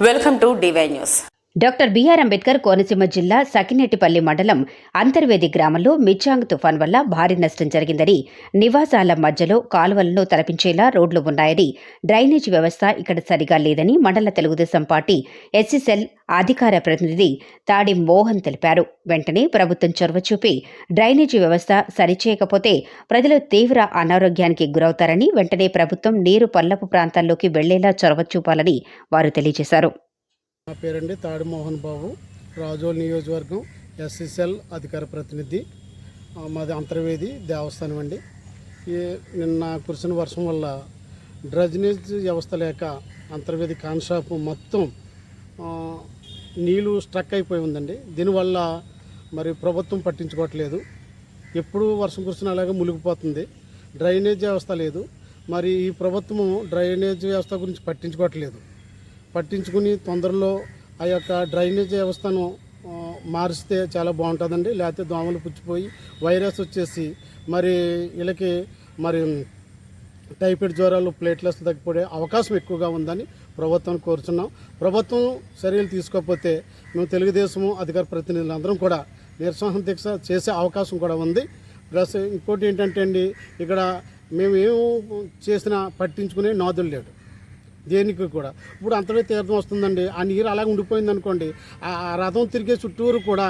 Welcome to DY news Doctor BR Ambedkar Konaseema జిల్లా సకినేటిపల్లి మండలం అంతర్వేది గ్రామంలో మిచ్చాంగ్ తుఫాన్ వల్ల భారీ నష్టం జరిగిందని నివాసాల మధ్యలో కాలువలను తలపించేలా రోడ్లు ఉన్నాయని డ్రైనేజ్ వ్యవస్థ ఇక్కడ సరిగా లేదని మండల తెలుగుదేశం పార్టీ ఎస్ఎస్ఎల్ అధికార ప్రతినిధి తాడి మోహన్ తెలిపారు. వెంటనే ప్రభుత్వం చొరవ చూపి డ్రైనేజీ వ్యవస్థ సరిచేయకపోతే ప్రజలు తీవ్ర అనారోగ్యానికి గురవుతారని వెంటనే ప్రభుత్వం నీరు పల్లపు ప్రాంతాల్లోకి వెళ్ళేలా చొరవ చూపాలని వారు తెలియజేశారు. నా పేరండి తాడిమోహన్ బాబు రాజోల్ నియోజకవర్గం ఎస్ఎస్ఎల్ అధికార ప్రతినిధి. మాది అంతర్వేది దేవస్థానం అండి. ఈ నిన్న కురిసిన వర్షం వల్ల డ్రైనేజ్ వ్యవస్థ లేక అంతర్వేది కాన్షాప్ మొత్తం నీళ్ళు నీళ్ళు స్ట్రక్ అయిపోయి ఉందండి. దీనివల్ల మరి ప్రభుత్వం పట్టించుకోవట్లేదు. ఎప్పుడు వర్షం కురిసిన అలాగే మునిగిపోతుంది. డ్రైనేజ్ వ్యవస్థ లేదు. మరి ఈ ప్రభుత్వము డ్రైనేజ్ వ్యవస్థ గురించి పట్టించుకోవట్లేదు. పట్టించుకుని తొందరలో ఆ యొక్క డ్రైనేజ్ వ్యవస్థను మారిస్తే చాలా బాగుంటుందండి. లేకపోతే దోమలు పుచ్చిపోయి వైరస్ వచ్చేసి మరి వీళ్ళకి మరి టైఫాయిడ్ జ్వరాలు ప్లేట్లెస్ తగ్గిపోయే అవకాశం ఎక్కువగా ఉందని ప్రభుత్వం కోరుచున్నాం. ప్రభుత్వం చర్యలు తీసుకోకపోతే మేము తెలుగుదేశము అధికార ప్రతినిధులందరం కూడా నిరసన దీక్ష చేసే అవకాశం కూడా ఉంది. ప్లస్ ఇంకోటి ఏంటంటే అండి ఇక్కడ మేము ఏం చేసినా పట్టించుకునే నాదులు లేడు దేనికి కూడా. ఇప్పుడు అంతలో తీర్థం వస్తుందండి. ఆ నీరు అలాగే ఉండిపోయింది అనుకోండి ఆ రథం తిరిగే చుట్టూరు కూడా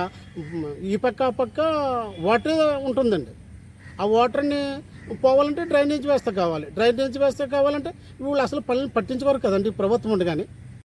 ఈ పక్క ఆ పక్క వాటర్ ఉంటుందండి. ఆ వాటర్ని పోవాలంటే డ్రైనేజ్ వ్యవస్థ కావాలి. డ్రైనేజ్ వ్యవస్థ కావాలంటే వీళ్ళు అసలు పనులు పట్టించుకోరు కదండి ప్రభుత్వం ఉండగానే కానీ.